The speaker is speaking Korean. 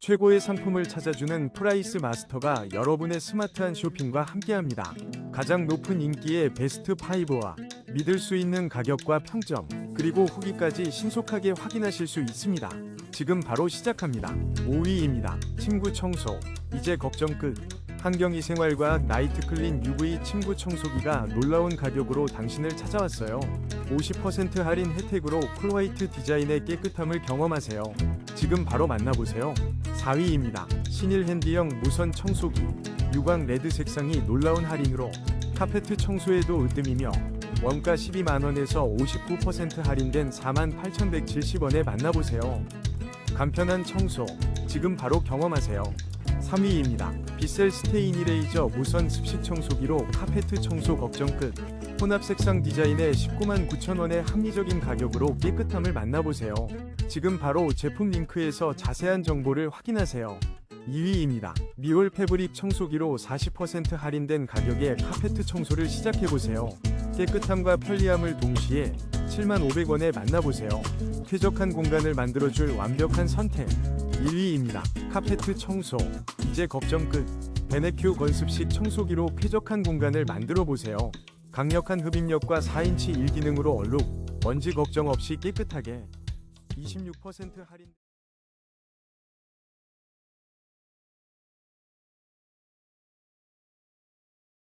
최고의 상품을 찾아주는 프라이스 마스터가 여러분의 스마트한 쇼핑과 함께합니다. 가장 높은 인기의 베스트 5와 믿을 수 있는 가격과 평점, 그리고 후기까지 신속하게 확인하실 수 있습니다. 지금 바로 시작합니다. 5위입니다. 침구 청소. 이제 걱정 끝. 환경이 생활과 나이트 클린 UV 침구 청소기가 놀라운 가격으로 당신을 찾아왔어요. 50% 할인 혜택으로 쿨화이트 디자인의 깨끗함을 경험하세요. 지금 바로 만나보세요. 4위입니다. 신일 핸디형 무선 청소기. 유광 레드 색상이 놀라운 할인으로 카페트 청소에도 으뜸이며 원가 12만원에서 59% 할인된 48,170원에 만나보세요. 간편한 청소. 지금 바로 경험하세요. 3위입니다. 비셀 스테인 이레이저 무선 습식 청소기로 카페트 청소 걱정 끝. 혼합 색상 디자인의 19만 9천원의 합리적인 가격으로 깨끗함을 만나보세요. 지금 바로 제품 링크에서 자세한 정보를 확인하세요. 2위입니다. 미올 패브릭 청소기로 40% 할인된 가격에 카페트 청소를 시작해보세요. 깨끗함과 편리함을 동시에 7,500원에 만나보세요. 쾌적한 공간을 만들어줄 완벽한 선택. 1위입니다. 카페트 청소. 이제 걱정 끝. 베네큐 건습식 청소기로 쾌적한 공간을 만들어 보세요. 강력한 흡입력과 4인치 일기능으로 얼룩, 먼지 걱정 없이 깨끗하게. 26% 할인.